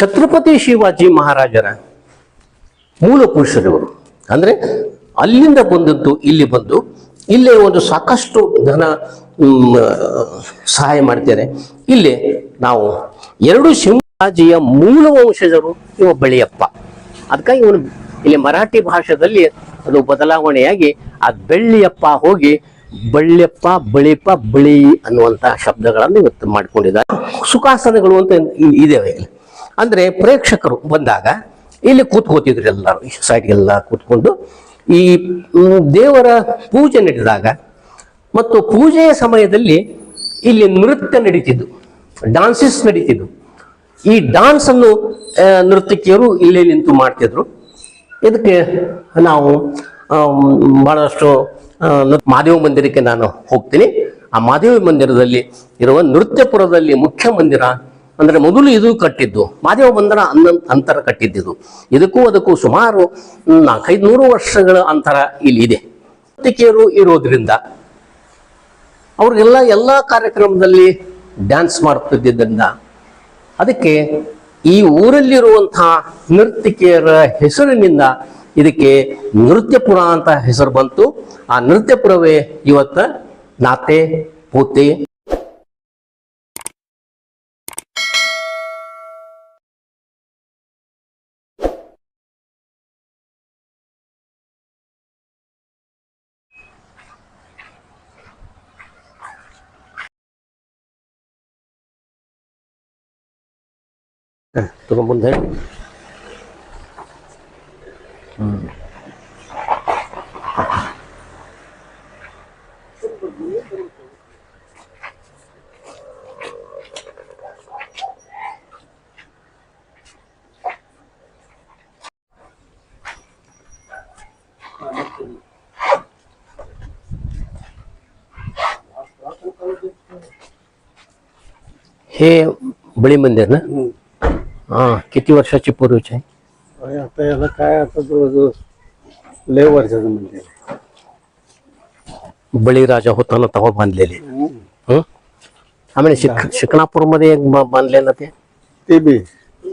ಛತ್ರಪತಿ ಶಿವಾಜಿ ಮಹಾರಾಜರ ಮೂಲ ಪುರುಷರವರು ಅಂದ್ರೆ ಅಲ್ಲಿಂದ ಬಂದದ್ದು, ಇಲ್ಲಿ ಬಂದು, ಇಲ್ಲೇ ಒಂದು ಸಾಕಷ್ಟು ಧನ ಸಹಾಯ ಮಾಡ್ತಾರೆ. ಇಲ್ಲಿ ನಾವು ಎರಡು ಶಿವಾಜಿಯ ಮೂಲ ವಂಶಜರು ಇವ ಬೆಳೆಯಪ್ಪ. ಅದಕ್ಕಾಗಿ ಇವನು ಇಲ್ಲಿ ಮರಾಠಿ ಭಾಷೆಯಲ್ಲಿ ಅದು ಬದಲಾವಣೆಯಾಗಿ ಆ ಬೆಳ್ಳಿಯಪ್ಪ ಹೋಗಿ ಬಳ್ಳಿಯಪ್ಪ ಬಳಿಪ್ಪ ಬಳಿ ಅನ್ನುವಂತಹ ಶಬ್ದಗಳನ್ನು ಇವತ್ತು ಮಾಡ್ಕೊಂಡಿದ್ದಾರೆ. ಸುಖಾಸನಗಳು ಅಂತ ಇದೆ ಇದಾವೆ ಅಂದ್ರೆ ಪ್ರೇಕ್ಷಕರು ಬಂದಾಗ ಇಲ್ಲಿ ಕೂತ್ಕೋತಿದ್ರು ಎಲ್ಲರೂ, ಈ ಸೈಡ್ಗೆಲ್ಲ ಕೂತ್ಕೊಂಡು. ಈ ದೇವರ ಪೂಜೆ ನಡೆದಾಗ ಮತ್ತು ಪೂಜೆಯ ಸಮಯದಲ್ಲಿ ಇಲ್ಲಿ ನೃತ್ಯ ನಡೀತಿದ್ದು ಡಾನ್ಸಸ್ ನಡೀತಿದ್ದು. ಈ ಡಾನ್ಸ್ ಅನ್ನು ಇಲ್ಲಿ ನರ್ತಕಿಯರು ನಿಂತು ಮಾಡ್ತಿದ್ರು. ಇದಕ್ಕೆ ನಾವು ಬಹಳಷ್ಟು ಮಾದೇವ ಮಂದಿರಕ್ಕೆ ನಾನು ಹೋಗ್ತೀನಿ. ಆ ಮಾದೇವಿ ಮಂದಿರದಲ್ಲಿ ಇರುವ ನೃತ್ಯಪುರದಲ್ಲಿ ಮುಖ್ಯ ಮಂದಿರ ಅಂದ್ರೆ ಮೊದಲು ಇದು ಕಟ್ಟಿದ್ದು ಮಾದೇವ ಬಂಧನ ಅಂದ ಅಂತರ ಕಟ್ಟಿದ್ದು ಇದಕ್ಕೂ ಅದಕ್ಕೂ ಸುಮಾರು ನಾಲ್ಕೈದು ನೂರು ವರ್ಷಗಳ ಅಂತರ ಇಲ್ಲಿ ಇದೆ. ಪತ್ರಿಕೆಯರು ಇರೋದ್ರಿಂದ ಅವ್ರಿಗೆಲ್ಲ ಎಲ್ಲ ಕಾರ್ಯಕ್ರಮದಲ್ಲಿ ಡ್ಯಾನ್ಸ್ ಮಾಡುತ್ತಿದ್ದರಿಂದ ಅದಕ್ಕೆ ಈ ಊರಲ್ಲಿರುವಂತಹ ನೃತ್ಯಕಿಯರ ಹೆಸರಿನಿಂದ ಇದಕ್ಕೆ ನೃತ್ಯಪುರ ಅಂತ ಹೆಸರು ಬಂತು. ಆ ನೃತ್ಯಪುರವೇ ಇವತ್ತ ನಾತೆ ಪೂತೆ turun bundeng hmm. हे बड़ी मंदिर ना हा. किती वर्षाची पूर्वीचे आहे? आता याला काय आता जवळजवळ लय वर्षाचं म्हणजे बळीराजा होताना तेव्हा बांधलेले. हं? आम्ही शिक शिकणापूरमध्ये एक ब- बांधलेलं ते? ते बी.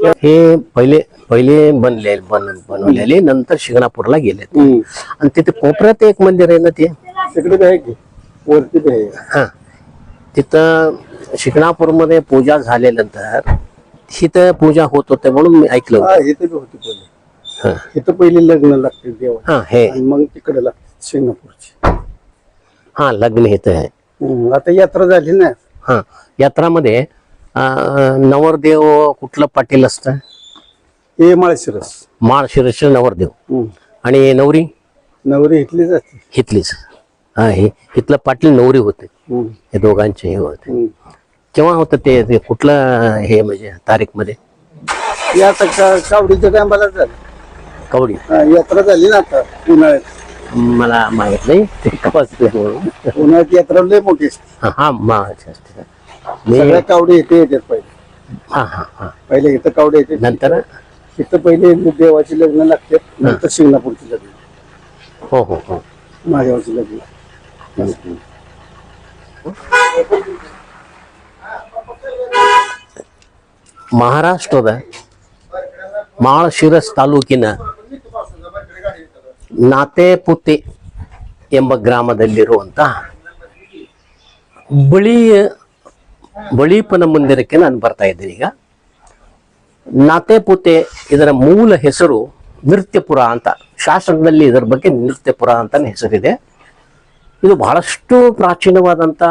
हे पहिले पहिले बनले बन बनवलेले नंतर शिंगणापूरला गेले. हम्म. आणि तिथे कोपऱ्यात एक मंदिर आहे ना ते? तिकडे बी आहे की. वरती बी आहे. हा. तिथं शिंगणापूरमध्ये पूजा झाल्यानंतर तिथं पूजा होत होते म्हणून मी ऐकलं होतं. हा इथे बी होती पहिले हा. इथं पहिले लग्न लागते देवा हा हे. आणि मग तिकडे लागते सिंगापूरची. हा लग्न इथं आहे. हम्म. आता यात्रा झाली ना. हा यात्रामध्ये अं, नवरदेव कुठलं पाटील असतं? हे माळशिरस. माळशिरसचे नवरदेव. हम्म. आणि नवरी? नवरी इथली जाते हितलीच हा हे हितलं पाटील नवरी होते. हम्म. हे दोघांचे हे होते. हम्म. केव्हा होतं ते ते कुठलं हे म्हणजे तारीखमध्ये हे आता का कावडीच्या टायमाला झालं? कवडी. हा, यात्रा झाली ना आता उन्हाळ्यात. मला माहीत नाही ते म्हणून. उन्हाळ्यात यात्रा लय मोठी असते. हा हा मा- अच्छा, अच्छा. मी सगळ्या कावडी इथे येतात पहिले. हा हा हा. पहिले इथं कावडे येते नंतर? इथं पहिले देवाची लग्न लागतात नंतर शिंगणापूरची लग्न. हो हो हो. महादेवाची लग्न. ಮಹಾರಾಷ್ಟ್ರದ ಮಾಳಶಿರಸ್ ತಾಲೂಕಿನ ನಾತೆಪುತಿ ಎಂಬ ಗ್ರಾಮದಲ್ಲಿರುವಂತಹ ಬಳಿಯ ಬಳಿಪನ ಮಂದಿರಕ್ಕೆ ನಾನು ಬರ್ತಾ ಇದ್ದೀನಿ. ಈಗ ನಾತೆಪುತೆ ಇದರ ಮೂಲ ಹೆಸರು ನೃತ್ಯಪುರ ಅಂತ ಶಾಸ್ತ್ರದಲ್ಲಿ ಇದರ ಬಗ್ಗೆ ನೃತ್ಯಪುರ ಅಂತ ಹೆಸರಿದೆ. ಇದು ಬಹಳಷ್ಟು ಪ್ರಾಚೀನವಾದಂಥ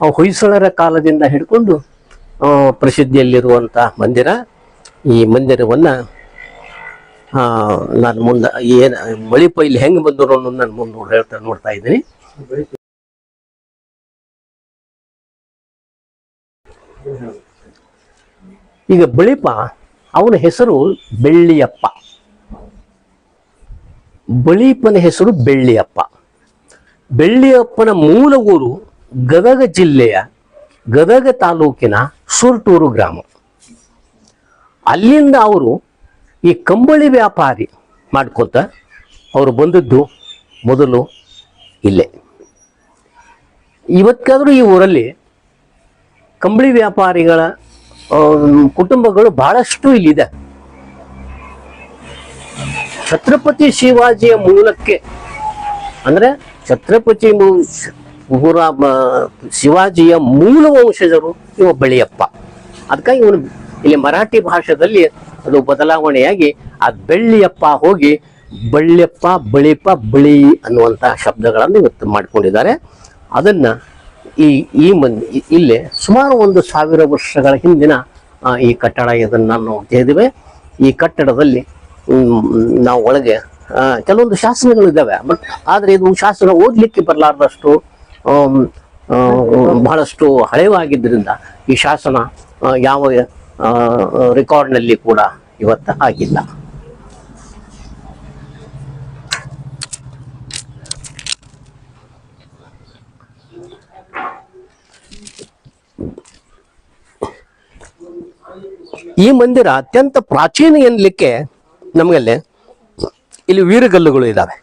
ಹೊಯ್ಸಳರ ಕಾಲದಿಂದ ಹಿಡ್ಕೊಂಡು ಪ್ರಸಿದ್ಧಿಯಲ್ಲಿರುವಂಥ ಮಂದಿರ. ಈ ಮಂದಿರವನ್ನ ನಾನು ಮುಂದೆ, ಏನು, ಮಳಿಪ ಇಲ್ಲಿ ಹೆಂಗೆ ಬಂದರು ಅನ್ನೋದು ನಾನು ಮುಂದೆ ಹೇಳ್ತಾ, ನೋಡ್ತಾ ಇದ್ದೀನಿ. ಈಗ ಬಳಿಪ ಅವನ ಹೆಸರು ಬೆಳ್ಳಿಯಪ್ಪ. ಬಳಿಪನ ಹೆಸರು ಬೆಳ್ಳಿಯಪ್ಪ. ಬೆಳ್ಳಿಯಪ್ಪನ ಮೂಲ ಊರು ಗದಗ ಜಿಲ್ಲೆಯ ಗದಗ ತಾಲೂಕಿನ ಸುರ್ಟೂರು ಗ್ರಾಮ. ಅಲ್ಲಿಂದ ಅವರು ಈ ಕಂಬಳಿ ವ್ಯಾಪಾರಿ ಮಾಡ್ಕೊತ ಅವರು ಬಂದದ್ದು ಮೊದಲು ಇಲ್ಲೇ. ಇವತ್ತಾದರೂ ಈ ಊರಲ್ಲಿ ಕಂಬಳಿ ವ್ಯಾಪಾರಿಗಳ ಕುಟುಂಬಗಳು ಬಹಳಷ್ಟು ಇಲ್ಲಿದೆ. ಛತ್ರಪತಿ ಶಿವಾಜಿಯ ಮೂಲಕ್ಕೆ, ಅಂದ್ರೆ ಛತ್ರಪತಿ ಪುರ ಶಿವಾಜಿಯ ಮೂಲ ವಂಶಜರು ಇವ ಬಳಿಯಪ್ಪ. ಅದಕ್ಕಾಗಿ ಇವನು ಇಲ್ಲಿ ಮರಾಠಿ ಭಾಷೆಯಲ್ಲಿ ಅದು ಬದಲಾವಣೆಯಾಗಿ ಆ ಬೆಳ್ಳಿಯಪ್ಪ ಹೋಗಿ ಬಳ್ಳಿಯಪ್ಪ, ಬಳಿಯಪ್ಪ, ಬಳಿ ಅನ್ನುವಂಥ ಶಬ್ದಗಳನ್ನು ಇವತ್ತು ಮಾಡಿಕೊಂಡಿದ್ದಾರೆ. ಅದನ್ನ ಈ ಈ ಮಂದಿ ಇಲ್ಲಿ ಸುಮಾರು ಒಂದು ಸಾವಿರ ವರ್ಷಗಳ ಹಿಂದಿನ ಈ ಕಟ್ಟಡ ಇದನ್ನು ನೋಡ್ತಾ ಈ ಕಟ್ಟಡದಲ್ಲಿ ನಾವು ಒಳಗೆ ಕೆಲವೊಂದು ಶಾಸನಗಳು ಇದ್ದಾವೆ ಬಟ್ ಆದ್ರೆ ಇದು ಶಾಸನ ಓದಲಿಕ್ಕೆ ಬರಲಾರ್ದಷ್ಟು ಬಹಳಷ್ಟು ಹಳೆವಾಗಿದ್ದರಿಂದ ಈ ಶಾಸನ ಯಾವ ರೆಕಾರ್ಡ್ನಲ್ಲಿ ಕೂಡ ಇವತ್ತು ಆಗಿಲ್ಲ. ಈ ಮಂದಿರ ಅತ್ಯಂತ ಪ್ರಾಚೀನ ಎನ್ಲಿಕ್ಕೆ ನಮಗಲ್ಲಿ ಇಲ್ಲಿ ವೀರಗಲ್ಲುಗಳು ಇದ್ದಾವೆ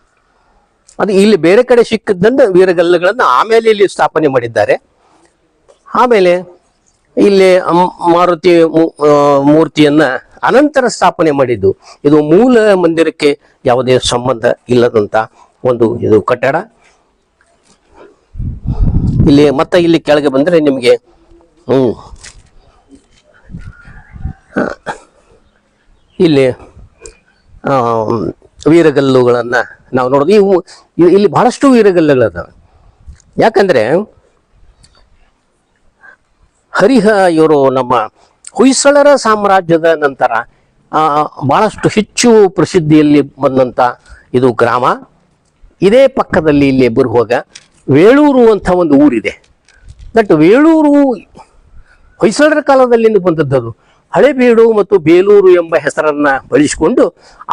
ಅದು ಇಲ್ಲಿ ಬೇರೆ ಕಡೆ ಸಿಕ್ಕಿದ್ದಂತ ವೀರಗಲ್ಲುಗಳನ್ನು ಆಮೇಲೆ ಇಲ್ಲಿ ಸ್ಥಾಪನೆ ಮಾಡಿದ್ದಾರೆ. ಆಮೇಲೆ ಇಲ್ಲಿ ಮಾರುತಿ ಮೂರ್ತಿಯನ್ನ ಅನಂತರ ಸ್ಥಾಪನೆ ಮಾಡಿದ್ದು. ಇದು ಮೂಲ ಮಂದಿರಕ್ಕೆ ಯಾವುದೇ ಸಂಬಂಧ ಇಲ್ಲದಂತ ಒಂದು ಇದು ಕಟ್ಟಡ. ಇಲ್ಲಿ ಮತ್ತೆ ಇಲ್ಲಿ ಕೆಳಗೆ ಬಂದ್ರೆ ನಿಮಗೆ, ಹ್ಮ್. ಇಲ್ಲಿ ವೀರಗಲ್ಲುಗಳನ್ನ ನಾವು ನೋಡೋದು. ಇವು ಇಲ್ಲಿ ಬಹಳಷ್ಟು ವೀರಗಲ್ಲಗಳದಾವೆ ಯಾಕಂದ್ರೆ ಹರಿಹ ಇವರು ನಮ್ಮ ಹೊಯ್ಸಳರ ಸಾಮ್ರಾಜ್ಯದ ನಂತರ ಬಹಳಷ್ಟು ಹೆಚ್ಚು ಪ್ರಸಿದ್ಧಿಯಲ್ಲಿ ಬಂದಂತ ಇದು ಗ್ರಾಮ. ಇದೇ ಪಕ್ಕದಲ್ಲಿ ಇಲ್ಲಿ ಬರುವಾಗ ವೇಳೂರು ಅಂತ ಒಂದು ಊರಿದೆ. ದಟ್ ವೇಳೂರು ಹೊಯ್ಸಳರ ಕಾಲದಲ್ಲಿ ಬಂದದ್ದು ಹಳೆಬೀಡು ಮತ್ತು ಬೇಲೂರು ಎಂಬ ಹೆಸರನ್ನ ಬಳಸಿಕೊಂಡು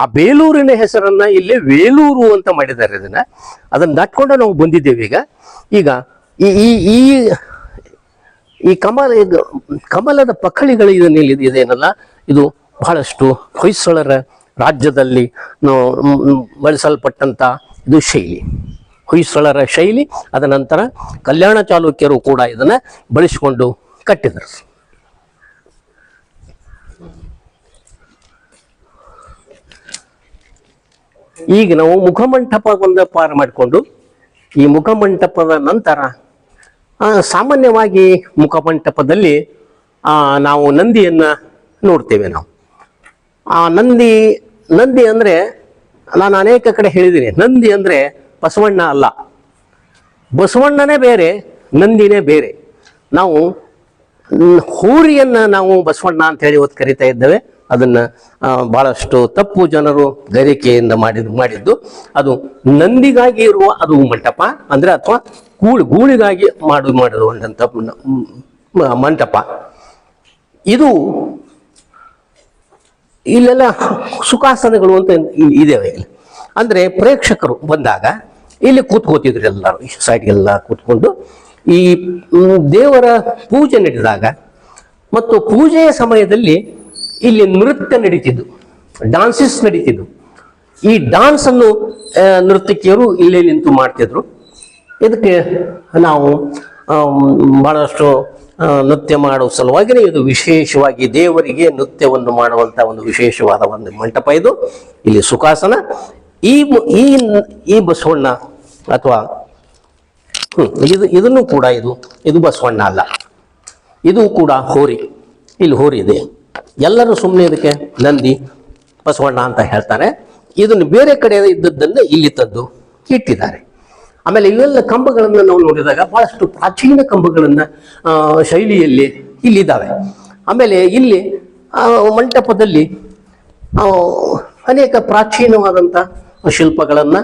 ಆ ಬೇಲೂರಿನ ಹೆಸರನ್ನ ಇಲ್ಲಿ ವೇಲೂರು ಅಂತ ಮಾಡಿದ್ದಾರೆ ಅದನ್ನ ಅದನ್ನ ದಾಟ್ಕೊಂಡು ನಾವು ಬಂದಿದ್ದೇವೆ ಈಗ. ಈಗ ಈ ಈ ಈ ಕಮಲ ಕಮಲದ ಪಕ್ಕಳಿಗಳು ಇದನ್ನ ಇಲ್ಲಿ ಇದೇನಲ್ಲ? ಇದು ಬಹಳಷ್ಟು ಹೊಯ್ಸಳರ ರಾಜ್ಯದಲ್ಲಿ ಬಳಸಲ್ಪಟ್ಟಂತ ಇದು ಶೈಲಿ. ಹೊಯ್ಸಳರ ಶೈಲಿ, ಅದ ನಂತರ ಕಲ್ಯಾಣ ಚಾಲುಕ್ಯರು ಕೂಡ ಇದನ್ನ ಬಳಸಿಕೊಂಡು ಕಟ್ಟಿದರು. ಈಗ ನಾವು ಮುಖಮಂಟಪದಿಂದ ಪಾರ ಮಾಡಿಕೊಂಡು, ಈ ಮುಖಮಂಟಪದ ನಂತರ ಸಾಮಾನ್ಯವಾಗಿ ಮುಖಮಂಟಪದಲ್ಲಿ ನಾವು ನಂದಿಯನ್ನ ನೋಡ್ತೇವೆ ನಾವು. ಆ, ನಂದಿ ನಂದಿ ಅಂದ್ರೆ, ನಾನು ಅನೇಕ ಕಡೆ ಹೇಳಿದ್ದೀನಿ. ನಂದಿ ಅಂದ್ರೆ ಬಸವಣ್ಣ ಅಲ್ಲ. ಬಸವಣ್ಣನೇ ಬೇರೆ, ನಂದಿನೇ ಬೇರೆ. ನಾವು ಹೂರಿಯನ್ನು ನಾವು ಬಸವಣ್ಣ ಅಂತ ಹೇಳಿ ಇವತ್ತು ಕರಿತಾ ಇದ್ದೇವೆ. ಅದನ್ನ ಬಹಳಷ್ಟು ತಪ್ಪು ಜನರು ಗರಿಕೆಯಿಂದ ಮಾಡಿದ್, ಮಾಡಿದ್ದು. ಅದು ನಂದಿಗಾಗಿ ಇರುವ ಅದು ಮಂಟಪ, ಅಂದ್ರೆ ಅಥವಾ ಗೂಳು, ಗೂಳಿಗಾಗಿ ಮಾಡು ಮಾಡಿರುವಂತಹ ಮಂಟಪ. ಇದು ಇಲ್ಲೆಲ್ಲ ಸುಖಾಸನಗಳು ಅಂತ ಇದಾವೆ ಇಲ್ಲಿ. ಅಂದ್ರೆ ಪ್ರೇಕ್ಷಕರು ಬಂದಾಗ ಇಲ್ಲಿ ಕೂತ್ಕೋತಿದ್ರು ಎಲ್ಲರೂ, ಈ ಸೈಡ್ಗೆಲ್ಲ ಕೂತ್ಕೊಂಡು. ಈ, ದೇವರ ಪೂಜೆ ನಡೆದಾಗ ಮತ್ತು ಪೂಜೆಯ ಸಮಯದಲ್ಲಿ ಇಲ್ಲಿ ನೃತ್ಯ ನಡೀತಿದ್ದು ಡಾನ್ಸಸ್ ನಡೀತಿದ್ದು. ಈ ಡಾನ್ಸ್ ಅನ್ನು ನೃತ್ಯಕಿಯರು ಇಲ್ಲೇ ನಿಂತು ಮಾಡ್ತಿದ್ರು. ಇದಕ್ಕೆ ನಾವು ಬಹಳಷ್ಟು ನೃತ್ಯ ಮಾಡುವ ಸಲುವಾಗಿನೇ ಇದು ವಿಶೇಷವಾಗಿ ದೇವರಿಗೆ ನೃತ್ಯವನ್ನು ಮಾಡುವಂತ ಒಂದು ವಿಶೇಷವಾದ ಒಂದು ಮಂಟಪ ಇದು. ಇಲ್ಲಿ ಸುಖಾಸನ. ಈ ಈ ಈ ಬಸವಣ್ಣ ಅಥವಾ ಇದು, ಇದನ್ನು ಕೂಡ ಇದು ಇದು ಬಸವಣ್ಣ ಅಲ್ಲ. ಇದು ಕೂಡ ಹೋರಿ. ಇಲ್ಲಿ ಹೋರಿ ಇದೆ. ಎಲ್ಲರೂ ಸುಮ್ಮನೆ ಇದಕ್ಕೆ ನಂದಿ, ಬಸವಣ್ಣ ಅಂತ ಹೇಳ್ತಾರೆ. ಇದನ್ನು ಬೇರೆ ಕಡೆ ಇದ್ದದ್ದನ್ನು ಇಲ್ಲಿ ತಂದು ಇಟ್ಟಿದ್ದಾರೆ. ಆಮೇಲೆ ಇವೆಲ್ಲ ಕಂಬಗಳನ್ನು ನಾವು ನೋಡಿದಾಗ ಬಹಳಷ್ಟು ಪ್ರಾಚೀನ ಕಂಬಗಳನ್ನ ಶೈಲಿಯಲ್ಲಿ ಇಲ್ಲಿದ್ದಾವೆ ಆಮೇಲೆ ಇಲ್ಲಿ ಮಂಟಪದಲ್ಲಿ ಅನೇಕ ಪ್ರಾಚೀನವಾದಂಥ ಶಿಲ್ಪಗಳನ್ನು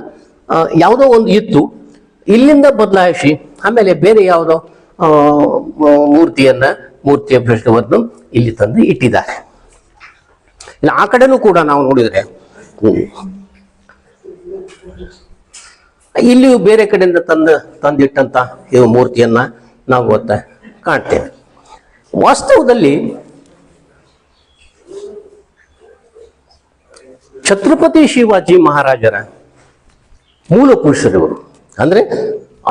ಯಾವುದೋ ಒಂದು ಇತ್ತು. ಇಲ್ಲಿಂದ ಬದಲಾಯಿಸಿ, ಆಮೇಲೆ ಬೇರೆ ಯಾವುದೋ ಮೂರ್ತಿಯನ್ನ ಮೂರ್ತಿಯ ಪ್ರಶ್ನವನ್ನು ಇಲ್ಲಿ ತಂದು ಇಟ್ಟಿದ್ದಾರೆ. ಇನ್ನು ಆ ಕಡೆನೂ ಕೂಡ ನಾವು ನೋಡಿದ್ರೆ ಇಲ್ಲಿಯೂ ಬೇರೆ ಕಡೆಯಿಂದ ತಂದು, ತಂದಿಟ್ಟಂತ ಇವು ಮೂರ್ತಿಯನ್ನ ನಾವು ಗೊತ್ತ ಕಾಣ್ತೇವೆ. ವಾಸ್ತವದಲ್ಲಿ ಛತ್ರಪತಿ ಶಿವಾಜಿ ಮಹಾರಾಜರ ಮೂಲ ಪುರುಷರವರು. ಅಂದ್ರೆ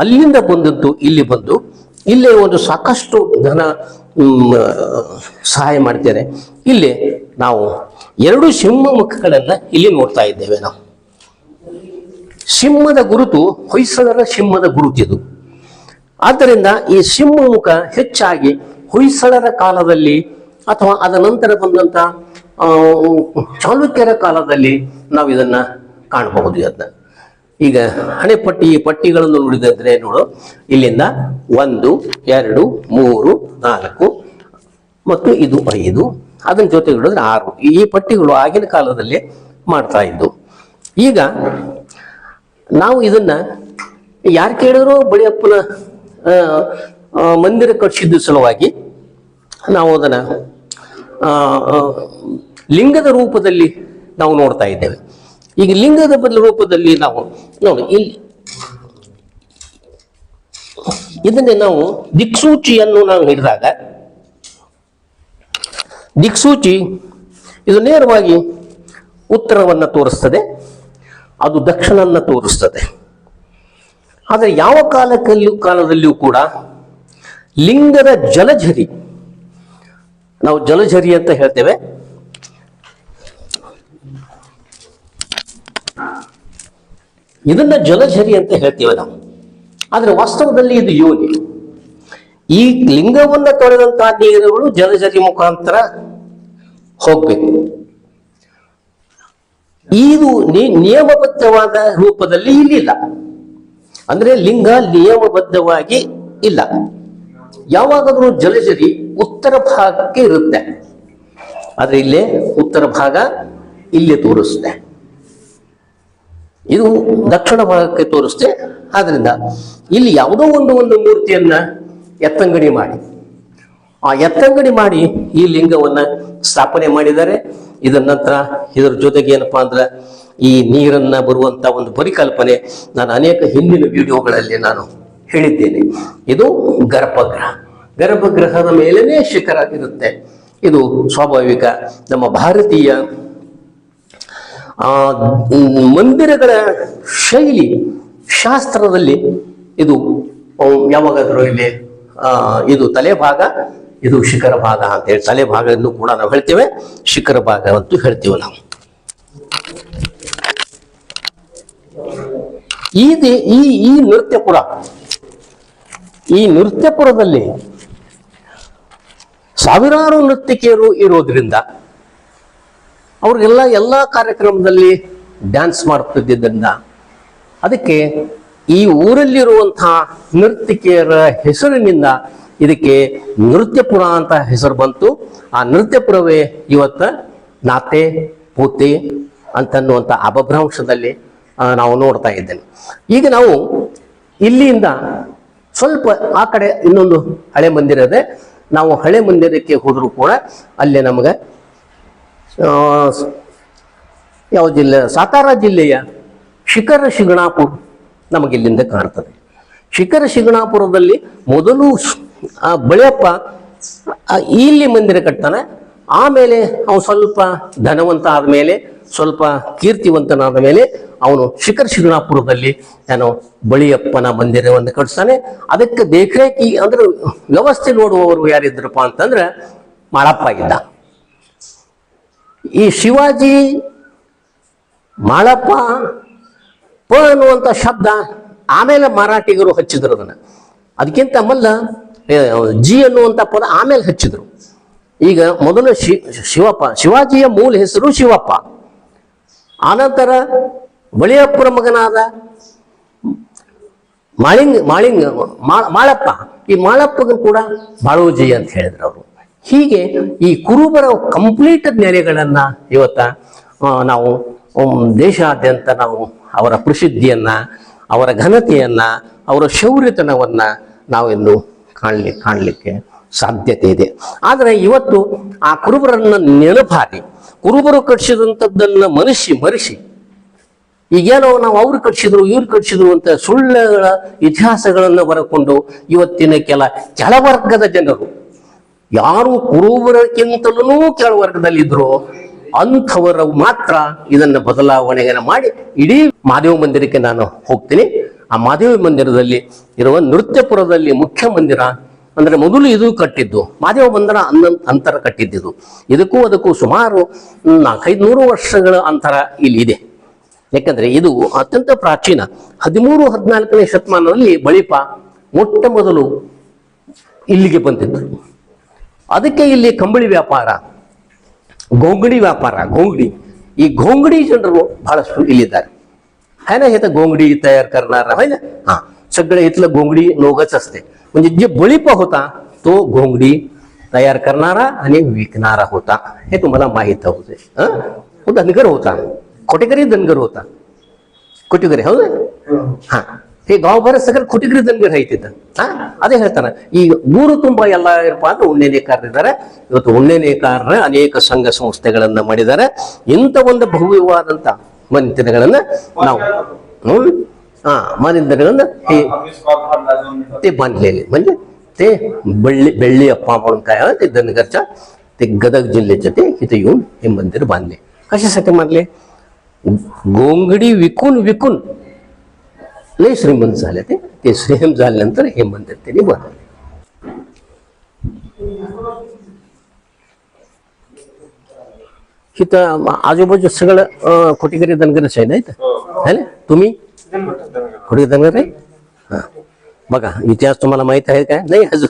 ಅಲ್ಲಿಂದ ಬಂದದ್ದು ಇಲ್ಲಿ ಬಂದು, ಇಲ್ಲೇ ಒಂದು ಸಾಕಷ್ಟು ಧನ ಸಹಾಯ ಮಾಡ್ತೇನೆ. ಇಲ್ಲಿ ನಾವು ಎರಡು ಸಿಂಹ ಮುಖಗಳನ್ನು ಇಲ್ಲಿ ನೋಡ್ತಾ ಇದ್ದೇವೆ ನಾವು. ಸಿಂಹದ ಗುರುತು ಹೊಯ್ಸಳರ ಸಿಂಹದ ಗುರುತಿದು. ಆದ್ದರಿಂದ ಈ ಸಿಂಹ ಮುಖ ಹೆಚ್ಚಾಗಿ ಹೊಯ್ಸಳರ ಕಾಲದಲ್ಲಿ ಅಥವಾ ಅದ ನಂತರ ಬಂದಂತ ಚಾಲುಕ್ಯರ ಕಾಲದಲ್ಲಿ ನಾವು ಇದನ್ನ ಕಾಣಬಹುದು ಅದನ್ನ ಈಗ ಹಣೆಪಟ್ಟಿ ಈ ಪಟ್ಟಿಗಳನ್ನು ನೋಡಿದ್ರೆ ನೋಡು, ಇಲ್ಲಿಂದ ಒಂದು, ಎರಡು, ಮೂರು ನಾಲ್ಕು ಮತ್ತು ಇದು ಐದು. ಅದನ್ನ ಜೊತೆಗೆ ಹಿಡಿದ್ರೆ ಆರು. ಈ ಪಟ್ಟಿಗಳು ಆಗಿನ ಕಾಲದಲ್ಲಿ ಮಾಡ್ತಾ ಇದ್ದು. ಈಗ ನಾವು ಇದನ್ನ ಯಾರು ಕೇಳಿದ್ರು ಬಳಿಯಪ್ಪನ ಮಂದಿರ ಕಟ್ಟಿಸಿದ್ದು ಸಲುವಾಗಿ ನಾವು ಅದನ್ನ ಲಿಂಗದ ರೂಪದಲ್ಲಿ ನಾವು ನೋಡ್ತಾ ಇದ್ದೇವೆ. ಈಗ ಲಿಂಗದ ಬದಲು ರೂಪದಲ್ಲಿ ನಾವು ನೋಡಿ, ಇಲ್ಲಿ ಇದನ್ನೇ ನಾವು ದಿಕ್ಸೂಚಿಯನ್ನು ನಾವು ಹಿಡಿದಾಗ ದಿಕ್ಸೂಚಿ ಇದು ನೇರವಾಗಿ ಉತ್ತರವನ್ನು ತೋರಿಸ್ತದೆ, ಅದು ದಕ್ಷಿಣವನ್ನು ತೋರಿಸ್ತದೆ. ಆದರೆ ಯಾವ ಕಾಲಕ್ಕಲ್ಲೂ ಕಾಲದಲ್ಲಿಯೂ ಕೂಡ ಲಿಂಗದ ಜಲಝರಿ ನಾವು ಜಲಝರಿ ಅಂತ ಹೇಳ್ತೇವೆ. ಇದನ್ನ ಜಲಝರಿ ಅಂತ ಹೇಳ್ತೇವೆ ನಾವು. ಆದರೆ ವಾಸ್ತವದಲ್ಲಿ ಇದು ಯೋನಿ ಈ ಲಿಂಗವನ್ನು ತೊಳೆದಂತಹ ನೀರುಗಳು ಜಲಜರಿ ಮುಖಾಂತರ ಹೋಗ್ಬೇಕು. ಇದು ನಿಯಮಬದ್ಧವಾದ ರೂಪದಲ್ಲಿ ಇಲ್ಲಿಲ್ಲ. ಅಂದ್ರೆ ಲಿಂಗ ನಿಯಮಬದ್ಧವಾಗಿ ಇಲ್ಲ. ಯಾವಾಗಾದ್ರೂ ಜಲಜರಿ ಉತ್ತರ ಭಾಗಕ್ಕೆ ಇರುತ್ತೆ. ಆದ್ರೆ ಇಲ್ಲೇ ಉತ್ತರ ಭಾಗ ಇಲ್ಲಿ ತೋರಿಸುತ್ತೆ. ಇದು ದಕ್ಷಿಣ ಭಾಗಕ್ಕೆ ತೋರಿಸ್ತೆ ಆದ್ರಿಂದ ಇಲ್ಲಿ ಯಾವುದೋ ಒಂದು ಒಂದು ಮೂರ್ತಿಯನ್ನ ಎತ್ತಂಗಡಿ ಮಾಡಿ. ಆ ಎತ್ತಂಗಡಿ ಮಾಡಿ ಈ ಲಿಂಗವನ್ನ ಸ್ಥಾಪನೆ ಮಾಡಿದ್ದಾರೆ ಇದರ ನಂತರ ಇದರ ಜೊತೆಗೆ ಏನಪ್ಪಾ ಅಂದ್ರೆ ಈ ನೀರನ್ನ ಬರುವಂತ ಒಂದು ಪರಿಕಲ್ಪನೆ ನಾನು ಅನೇಕ ಹಿಂದಿನ ವಿಡಿಯೋಗಳಲ್ಲಿ ನಾನು ಹೇಳಿದ್ದೇನೆ. ಇದು ಗರ್ಭಗ್ರಹ ಗರ್ಭಗ್ರಹದ ಮೇಲೇನೆ ಶಿಖರ ಇರುತ್ತೆ. ಇದು ಸ್ವಾಭಾವಿಕ ನಮ್ಮ ಭಾರತೀಯ ಆ ಮಂದಿರಗಳ ಶೈಲಿ ಶಾಸ್ತ್ರದಲ್ಲಿ ಇದು ಯಾವಾಗಾದರೂ ಇಲ್ಲಿ ಇದು ತಲೆ ಭಾಗ ಇದು ಶಿಖರ ಭಾಗ ಅಂತ ಹೇಳಿ ತಲೆ ಭಾಗವನ್ನು ಕೂಡ ನಾವು ಹೇಳ್ತೇವೆ ಶಿಖರ ಭಾಗ ಅಂತ ಹೇಳ್ತೀವಿ ನಾವು. ಈ ಈ ಈ ನೃತ್ಯಪುರ, ಈ ನೃತ್ಯಪುರದಲ್ಲಿ ಸಾವಿರಾರು ನೃತ್ಯಕಿಯರು ಇರೋದ್ರಿಂದ ಅವ್ರಿಗೆಲ್ಲ ಎಲ್ಲ ಕಾರ್ಯಕ್ರಮದಲ್ಲಿ ಡ್ಯಾನ್ಸ್ ಮಾಡುತ್ತಿದ್ದರಿಂದ ಅದಕ್ಕೆ ಈ ಊರಲ್ಲಿರುವಂತಹ ನೃತ್ಯಕಿಯರ ಹೆಸರಿನಿಂದ ಇದಕ್ಕೆ ನೃತ್ಯಪುರ ಅಂತ ಹೆಸರು ಬಂತು. ಆ ನೃತ್ಯಪುರವೇ ಇವತ್ತ ನಾತೆ, ಪೂತೆ ಅಂತನ್ನುವಂಥ ಅಪಭ್ರಂಶದಲ್ಲಿ ನಾವು ನೋಡ್ತಾ ಇದ್ದೇನೆ ಈಗ ನಾವು ಇಲ್ಲಿಯಿಂದ ಸ್ವಲ್ಪ ಆ ಕಡೆ ಇನ್ನೊಂದು ಹಳೆ ಮಂದಿರ ಇದೆ. ನಾವು ಹಳೆ ಮಂದಿರಕ್ಕೆ ಹೋದರೂ ಕೂಡ ಅಲ್ಲಿ ನಮಗೆ ಯಾವ ಜಿಲ್ಲೆ? ಸಾತಾರಾ ಜಿಲ್ಲೆಯ ಶಿಖರ ಶಿಗಣಾಪುರ ನಮಗಿಲ್ಲಿಂದ ಕಾಣ್ತದೆ. ಶಿಖರ ಶಿಗಣಾಪುರದಲ್ಲಿ ಮೊದಲು ಆ ಬಳಿಯಪ್ಪ ಇಲ್ಲಿ ಮಂದಿರ ಕಟ್ತಾನೆ. ಆಮೇಲೆ ಅವನು ಸ್ವಲ್ಪ ಧನವಂತ ಆದಮೇಲೆ ಸ್ವಲ್ಪ ಕೀರ್ತಿವಂತನಾದ ಮೇಲೆ ಅವನು ಶಿಖರ ಶಿಗಣಾಪುರದಲ್ಲಿ ನಾನು ಬಳಿಯಪ್ಪನ ಮಂದಿರವನ್ನು ಕಟ್ಟಿಸ್ತಾನೆ ಅದಕ್ಕೆ ದೇಖರೇಖಿ ಅಂದ್ರೆ ವ್ಯವಸ್ಥೆ ನೋಡುವವರು ಯಾರಿದ್ರಪ್ಪ ಅಂತಂದ್ರೆ ಮಾಳಪ್ಪ ಇದ್ದ ಈ ಶಿವಾಜಿ ಮಾಳಪ್ಪ ಪ ಅನ್ನುವಂಥ ಶಬ್ದ ಆಮೇಲೆ ಮರಾಠಿಗರು ಹಚ್ಚಿದ್ರು ಅದನ್ನು. ಅದಕ್ಕಿಂತ ಮಲ್ಲ ಜಿ ಅನ್ನುವಂಥ ಪದ ಆಮೇಲೆ ಹಚ್ಚಿದ್ರು. ಈಗ ಮೊದಲು ಶಿ, ಶಿವಪ್ಪ, ಶಿವಾಜಿಯ ಮೂಲ ಹೆಸರು ಶಿವಪ್ಪ. ಆನಂತರ ಬಳಿಯಪ್ಪರ ಮಗನಾದ ಮಾಳಿಂಗ್ ಮಾಳಿಂಗ್ ಮಾಳಪ್ಪ. ಈ ಮಾಳಪ್ಪಗನ್ ಕೂಡ ಬಾಳೋಜಿ ಅಂತ ಹೇಳಿದ್ರು ಅವರು. ಹೀಗೆ ಈ ಕುರುಬರ ಕಂಪ್ಲೀಟ್ ನೆಲೆಗಳನ್ನ ಇವತ್ತ ನಾವು ದೇಶಾದ್ಯಂತ ನಾವು ಅವರ ಪ್ರಸಿದ್ಧಿಯನ್ನ, ಅವರ ಘನತೆಯನ್ನ, ಅವರ ಶೌರ್ಯತನವನ್ನ ನಾವಿನ್ನು ಕಾಣ್ಲಿ, ಕಾಣಲಿಕ್ಕೆ ಸಾಧ್ಯತೆ ಇದೆ. ಆದರೆ ಇವತ್ತು ಆ ಕುರುಬರನ್ನ ನೆನಪಾಗಿ ಕುರುಬರು ಕಟ್ಟಿಸಿದಂಥದ್ದನ್ನ ಮನಸ್ಸಿ ಮರೆಸಿ. ಈಗೇನೋ ನಾವು ಅವ್ರು ಕಟ್ಸಿದ್ರು ಇವ್ರು ಕಟ್ಸಿದ್ರು ಅಂತ ಸುಳ್ಳುಗಳ ಇತಿಹಾಸಗಳನ್ನು ಬರಕೊಂಡು ಇವತ್ತಿನ ಕೆಲ ಕೆಳವರ್ಗದ ಜನರು ಯಾರು ಕುರುಬರಕ್ಕಿಂತಲೂ ಕೆಳವರ್ಗದಲ್ಲಿದ್ರು ಅಂಥವರು ಮಾತ್ರ ಇದನ್ನ ಬದಲಾವಣೆಯನ್ನು ಮಾಡಿ ಇಡೀ ಮಾದೇವ ಮಂದಿರಕ್ಕೆ ನಾನು ಹೋಗ್ತೀನಿ. ಆ ಮಾದೇವ ಮಂದಿರದಲ್ಲಿ ಇರುವ ನೃತ್ಯಪುರದಲ್ಲಿ ಮುಖ್ಯ ಮಂದಿರ ಅಂದ್ರೆ ಮೊದಲು ಇದು ಕಟ್ಟಿದ್ದು. ಮಾದೇವ ಮಂದಿರ ಅನ್ನ ಅಂತರ ಕಟ್ಟಿದ್ದಿದ್ದು ಇದಕ್ಕೂ ಅದಕ್ಕೂ ಸುಮಾರು ನಾಲ್ಕೈದು ನೂರು ವರ್ಷಗಳ ಅಂತರ ಇಲ್ಲಿ ಇದೆ ಯಾಕಂದ್ರೆ ಇದು ಅತ್ಯಂತ ಪ್ರಾಚೀನ ಹದಿಮೂರು, ಹದಿನಾಲ್ಕನೇ ಶತಮಾನದಲ್ಲಿ ಬಳಿಪ ಮೊಟ್ಟ ಮೊದಲು ಇಲ್ಲಿಗೆ ಬಂದಿದ್ದು ಅದಕ್ಕೆ ಇಲ್ಲಿ ಕಂಬಳಿ ವ್ಯಾಪಾರ ಗೋಂಗಡಿ ವ್ಯಾಪಾರ ಗೋಂಗಡಿ ಈ ಗೋಂಗಡಿ ಜನರು ಬಹಳಷ್ಟು ಇಲ್ಲಿದ್ದಾರೆ है ना हे तर गोंगडी तयार करणारा होय ना हा सगळं इथलं गोंगडी लोकच असते म्हणजे जे बळीप होता तो गोंगडी तयार करणारा आणि विकणारा होता हे तुम्हाला माहित होते हं? तो धनगर होता खोटेकरी धनगर होता ಕೊಟ್ಟಿಗರಿ ಹೌದಾ ಹಾ ಈ ಗಾಂವ್ ಸಗರ ಕೊಟ್ಟಿಗರಿ ದನ್ಗರ್ ಐತಿದ್ದ ಹಾ ಅದೇ ಹೇಳ್ತಾನ ಈ ಊರು ತುಂಬಾ ಎಲ್ಲ ಏನಪ್ಪಾ ಅಂದ್ರೆ ಉಣ್ಣೆ ನೇಕಾರರಿದ್ದಾರೆ ಇವತ್ತು ಉಣ್ಣೆ ನೇಕಾರರ ಅನೇಕ ಸಂಘ ಸಂಸ್ಥೆಗಳನ್ನ ಮಾಡಿದ್ದಾರೆ ಇಂಥ ಒಂದು ಭವ್ಯವಾದಂತ ಮನೆತನಗಳನ್ನ ನಾವು हं? हा मनिंदरगंध हे ते बांधलेले म्हणजे ते बळ्ळी बेळ्ळी अप्पा म्हणून काय आहे, ते धनगरच्या ते गदग जिल्ह्याचे ते इथे येऊन हे मंदिर बांधले कशासाठी बांधले गोंगडी विकून विकून लय श्रीमंत झाले ते. ते श्रीमंत झाल्यानंतर हे मंदिर त्यांनी बनवले. इथं आजूबाजू सगळं खोटेकरी धनगरच आहे ना इथं? है. ना? तुम्ही? खोटेकरी धनगर आहे? हा. बघा इतिहास तुम्हाला माहीत आहे काय नाही अजून.